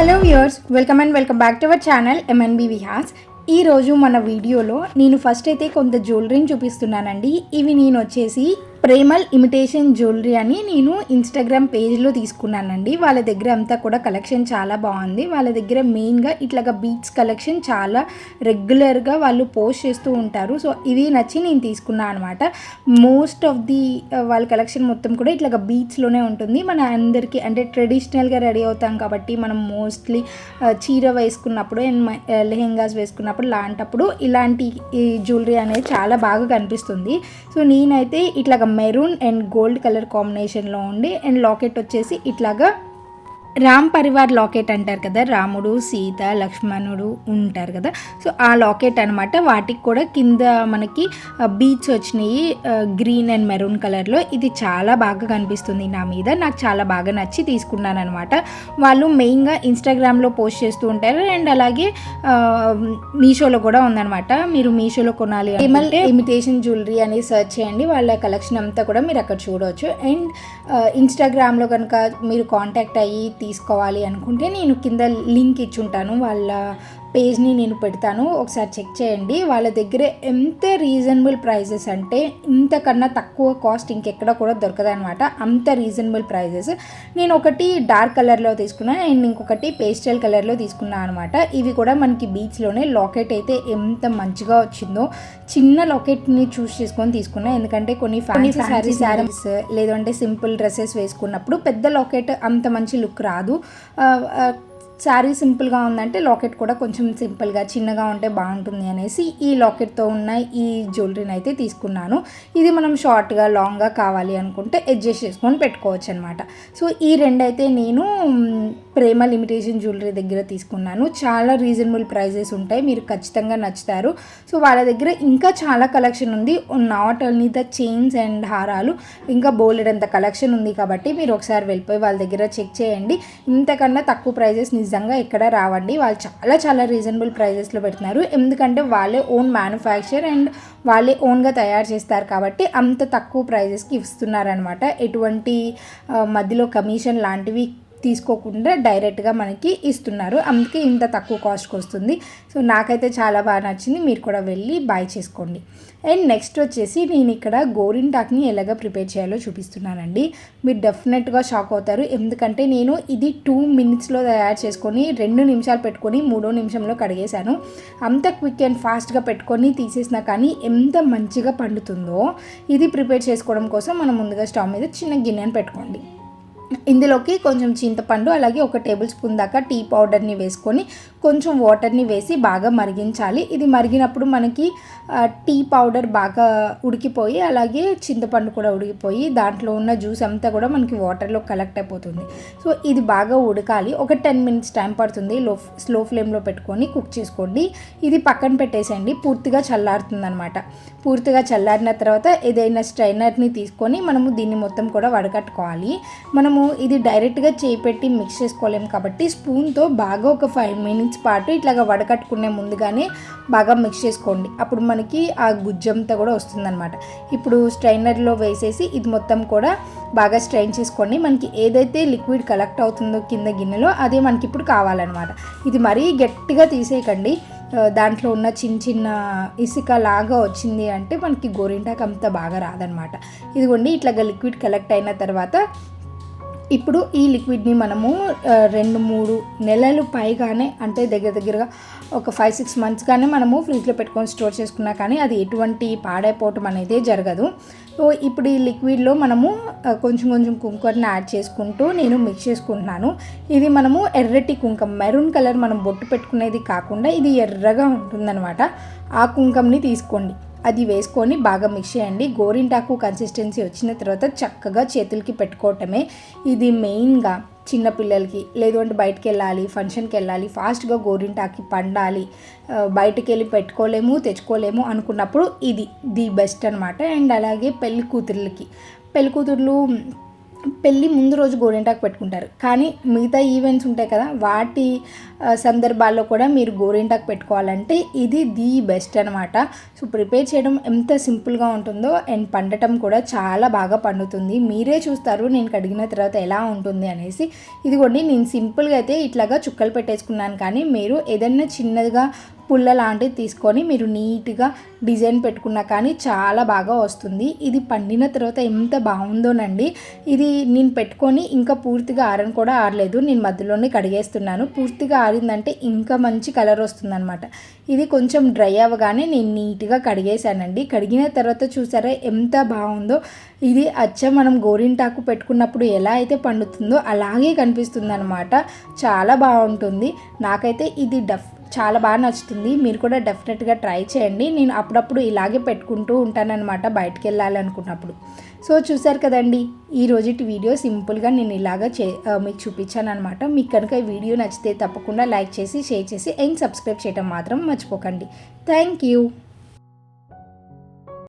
Hello viewers welcome and welcome back to our channel MNB Vihas ఈరోజు మన వీడియోలో నేను ఫస్ట్ అయితే కొంత జ్యువెలరీని చూపిస్తున్నానండి. ఇవి నేను వచ్చేసి ప్రేమల్ ఇమిటేషన్ జ్యువెలరీ అని నేను ఇన్స్టాగ్రామ్ పేజ్లో తీసుకున్నానండి. వాళ్ళ దగ్గర అంతా కూడా కలెక్షన్ చాలా బాగుంది. వాళ్ళ దగ్గర మెయిన్గా ఇట్లాగా బీట్స్ కలెక్షన్ చాలా రెగ్యులర్గా వాళ్ళు పోస్ట్ చేస్తూ ఉంటారు. సో ఇవి నచ్చి నేను తీసుకున్నాను అనమాట మోస్ట్ ఆఫ్ ది uh, వాళ్ళ కలెక్షన్ మొత్తం కూడా ఇట్లాగా బీట్స్లోనే ఉంటుంది. మన అందరికీ అంటే ట్రెడిషనల్గా రెడీ అవుతాం కాబట్టి మనం మోస్ట్లీ uh, చీర వేసుకున్నప్పుడు అండ్ uh, లెహెంగాస్ వేసుకున్నప్పుడు లాంటప్పుడు ఇలాంటి ఈ జ్యువెలరీ అనేది చాలా బాగా కనిపిస్తుంది. సో నేనైతే ఇట్లాగా మెరూన్ అండ్ గోల్డ్ కలర్ కాంబినేషన్లో ఉండి అండ్ లాకెట్ వచ్చేసి ఇట్లాగా రామ్ పరివార్ లాకెట్ అంటారు కదా. రాముడు సీత లక్ష్మణుడు ఉంటారు కదా. సో ఆ లాకెట్ అనమాట వాటికి కూడా కింద మనకి బీచ్ వచ్చినాయి గ్రీన్ అండ్ మెరూన్ కలర్లో. ఇది చాలా బాగా కనిపిస్తుంది నా మీద. నాకు చాలా బాగా నచ్చి తీసుకున్నాను అనమాట వాళ్ళు మెయిన్గా ఇన్స్టాగ్రామ్లో పోస్ట్ చేస్తూ ఉంటారు. అండ్ అలాగే మీషోలో కూడా ఉందన్నమాట. మీరు మీషోలో కొనాలి ఏమంటే ఇమిటేషన్ జ్యువెలరీ అని సెర్చ్ చేయండి. వాళ్ళ కలెక్షన్ అంతా కూడా మీరు అక్కడ చూడవచ్చు అండ్ ఇన్స్టాగ్రామ్లో కనుక మీరు కాంటాక్ట్ అయ్యి తీసుకోవాలి అనుకుంటే నేను కింద లింక్ ఇచ్చుంటాను వాళ్ళ పేజ్ని నేను పెడతాను. ఒకసారి చెక్ చేయండి. వాళ్ళ దగ్గర ఎంత రీజనబుల్ ప్రైజెస్ అంటే ఇంతకన్నా తక్కువ కాస్ట్ ఇంకెక్కడ కూడా దొరకదనమాట అంత రీజనబుల్ ప్రైజెస్ నేను ఒకటి డార్క్ కలర్లో తీసుకున్నాను అండ్ ఇంకొకటి పేస్టల్ కలర్లో తీసుకున్నాను అనమాట ఇవి కూడా మనకి బీచ్లోనే లాకెట్ అయితే ఎంత మంచిగా వచ్చిందో చిన్న లాకెట్ని చూస్ చేసుకొని తీసుకున్నా. ఎందుకంటే కొన్ని ఫ్యాన్సీ శారీ శారీస్ లేదంటే సింపుల్ డ్రెస్సెస్ వేసుకున్నప్పుడు పెద్ద లాకెట్ అంత మంచి లుక్ రాదు. శారీ సింపుల్గా ఉందంటే లాకెట్ కూడా కొంచెం సింపుల్గా చిన్నగా ఉంటే బాగుంటుంది అనేసి ఈ లాకెట్తో ఉన్న ఈ జ్యువెలరీని అయితే తీసుకున్నాను. ఇది మనం షార్ట్గా లాంగ్గా కావాలి అనుకుంటే అడ్జస్ట్ చేసుకొని పెట్టుకోవచ్చు అనమాట సో ఈ రెండైతే నేను ప్రేమ లిమిటేషన్ జ్యువెలరీ దగ్గర తీసుకున్నాను. చాలా రీజనబుల్ ప్రైజెస్ ఉంటాయి. మీరు ఖచ్చితంగా నచ్చుతారు. సో వాళ్ళ దగ్గర ఇంకా చాలా కలెక్షన్ ఉంది. Not only the chains and హారాలు ఇంకా బోలెడంత కలెక్షన్ ఉంది కాబట్టి మీరు ఒకసారి వెళ్ళిపోయి వాళ్ళ దగ్గర చెక్ చేయండి. ఇంతకన్నా తక్కువ ప్రైజెస్ నిజంగా ఎక్కడ రావండి. వాళ్ళు చాలా చాలా రీజనబుల్ ప్రైజెస్లో పెడుతున్నారు. ఎందుకంటే వాళ్ళే ఓన్ మ్యానుఫ్యాక్చర్ అండ్ వాళ్ళే ఓన్గా తయారు చేస్తారు కాబట్టి అంత తక్కువ ప్రైజెస్కి ఇస్తున్నారనమాట ఎటువంటి మధ్యలో కమిషన్ లాంటివి తీసుకోకుండా డైరెక్ట్గా మనకి ఇస్తున్నారు. అందుకే ఇంత తక్కువ కాస్ట్కి వస్తుంది. సో నాకైతే చాలా బాగా నచ్చింది. మీరు కూడా వెళ్ళి బాయ్ చేసుకోండి. అండ్ నెక్స్ట్ వచ్చేసి నేను ఇక్కడ గోరింటాక్ని ఎలాగ ప్రిపేర్ చేయాలో చూపిస్తున్నానండి. మీరు డెఫినెట్గా షాక్ అవుతారు. ఎందుకంటే నేను ఇది టూ మినిట్స్లో తయారు చేసుకొని రెండు నిమిషాలు పెట్టుకొని మూడో నిమిషంలో కడిగేశాను. అంత క్విక్ అండ్ ఫాస్ట్గా పెట్టుకొని తీసేసినా కానీ ఎంత మంచిగా పండుతుందో ఇది ప్రిపేర్ చేసుకోవడం కోసం మనం ముందుగా స్టవ్ మీద చిన్న గిన్నెను పెట్టుకోండి. ఇందులోకి కొంచెం చింతపండు అలాగే ఒక టేబుల్ స్పూన్ దాకా టీ పౌడర్ని వేసుకొని కొంచెం వాటర్ని వేసి బాగా మరిగించాలి. ఇది మరిగినప్పుడు మనకి టీ పౌడర్ బాగా ఉడికిపోయి అలాగే చింతపండు కూడా ఉడికిపోయి దాంట్లో ఉన్న జ్యూస్ అంతా కూడా మనకి వాటర్లో కలెక్ట్ అయిపోతుంది. సో ఇది బాగా ఉడకాలి. ఒక టెన్ మినిట్స్ టైం పడుతుంది. లో స్లో ఫ్లేమ్లో పెట్టుకొని కుక్ చేసుకోండి. ఇది పక్కన పెట్టేసేయండి. పూర్తిగా చల్లారుతుంది అనమాట పూర్తిగా చల్లారిన తర్వాత ఏదైనా స్ట్రైనర్ని తీసుకొని మనము దీన్ని మొత్తం కూడా వడకట్టుకోవాలి. మనము ఇది డైరెక్ట్గా చేయి పెట్టి మిక్స్ చేసుకోలేము కాబట్టి స్పూన్తో బాగా ఒక ఫైవ్ మినిట్స్ పాటు ఇట్లాగా వడకట్టుకునే ముందుగానే బాగా మిక్స్ చేసుకోండి. అప్పుడు మనకి ఆ గుజ్జంతా కూడా వస్తుందన్నమాట. ఇప్పుడు స్ట్రైనర్లో వేసేసి ఇది మొత్తం కూడా బాగా స్ట్రైన్ చేసుకోండి. మనకి ఏదైతే లిక్విడ్ కలెక్ట్ అవుతుందో కింద గిన్నెలో అదే మనకి ఇప్పుడు కావాలన్నమాట. ఇది మరీ గట్టిగా తీసేయకండి. దాంట్లో ఉన్న చిన్న చిన్న ఇసుక లాగా వచ్చింది అంటే మనకి గోరింటాకు అంత బాగా రాదనమాట ఇదిగోండి ఇట్లాగా లిక్విడ్ కలెక్ట్ అయిన తర్వాత ఇప్పుడు ఈ లిక్విడ్ని మనము రెండు మూడు నెలలు పైగానే అంటే దగ్గర దగ్గరగా ఒక ఫైవ్ సిక్స్ మంత్స్ కానీ మనము ఫ్రిడ్జ్లో పెట్టుకొని స్టోర్ చేసుకున్నా కానీ అది ఎటువంటి పాడైపోవటం అనేది జరగదు. సో ఇప్పుడు ఈ లిక్విడ్లో మనము కొంచెం కొంచెం కుంకుమని యాడ్ చేసుకుంటూ నేను మిక్స్ చేసుకుంటున్నాను. ఇది మనము ఎర్రటి కుంకం మెరూన్ కలర్ మనం బొట్టు పెట్టుకునేది కాకుండా ఇది ఎర్రగా ఉంటుందన్నమాట. ఆ కుంకంని తీసుకోండి. అది వేసుకొని బాగా మిక్స్ చేయండి. గోరింటాకు కన్సిస్టెన్సీ వచ్చిన తర్వాత చక్కగా చేతులకి పెట్టుకోవటమే ఇది మెయిన్గా చిన్నపిల్లలకి లేదు అంటే బయటికి వెళ్ళాలి ఫంక్షన్కి వెళ్ళాలి ఫాస్ట్గా గోరింటాకి పండాలి బయటకు బయటికి వెళ్ళి పెట్టుకోలేము తెచ్చుకోలేము అనుకున్నప్పుడు ఇది ది బెస్ట్ అనమాట అండ్ అలాగే పెళ్ళి కూతుర్లకి పెళ్ళి కూతుర్లు పెళ్ళి ముందు రోజు గోరింటాకు పెట్టుకుంటారు. కానీ మిగతా ఈవెంట్స్ ఉంటాయి కదా వాటి సందర్భాల్లో కూడా మీరు గోరింటాకు పెట్టుకోవాలంటే ఇది ది బెస్ట్ అనమాట సో ప్రిపేర్ చేయడం ఎంత సింపుల్గా ఉంటుందో అండ్ పండటం కూడా చాలా బాగా పండుతుంది. మీరే చూస్తారు నేను కడిగిన తర్వాత ఎలా ఉంటుంది అనేసి. ఇదిగోండి నేను సింపుల్గా అయితే ఇట్లాగా చుక్కలు పెట్టేసుకున్నాను కానీ మీరు ఏదైనా చిన్నదిగా పుల్ల లాంటిది తీసుకొని మీరు నీట్గా డిజైన్ పెట్టుకున్నా కానీ చాలా బాగా వస్తుంది. ఇది పండిన తర్వాత ఎంత బాగుందోనండి. ఇది నేను పెట్టుకొని ఇంకా పూర్తిగా ఆరని కూడా ఆరలేదు. నేను మధ్యలోనే కడిగేస్తున్నాను. పూర్తిగా ఆరిందంటే ఇంకా మంచి కలర్ వస్తుందన్నమాట. ఇది కొంచెం డ్రై అవ్వగానే నేను నీట్గా కడిగేశానండి. కడిగిన తర్వాత చూసారా ఎంత బాగుందో. ఇది అచ్చ మనం గోరింటాకు పెట్టుకున్నప్పుడు ఎలా అయితే పండుతుందో అలాగే కనిపిస్తుంది అనమాట చాలా బాగుంటుంది. నాకైతే ఇది డఫ్ చాలా బాగా నచ్చుతుంది. మీరు కూడా డెఫినెట్గా ట్రై చేయండి. నేను అప్పుడప్పుడు ఇలాగే పెట్టుకుంటూ ఉంటానన్నమాట బయటికి వెళ్ళాలి అనుకున్నప్పుడు సో చూసారు కదండి ఈ రోజుటి వీడియో సింపుల్గా నేను ఇలాగా చే మీకు చూపించాను అనమాట మీకు కనుక ఈ వీడియో నచ్చితే తప్పకుండా లైక్ చేసి షేర్ చేసి అండ్ సబ్స్క్రైబ్ చేయడం మాత్రం మర్చిపోకండి. Thank you.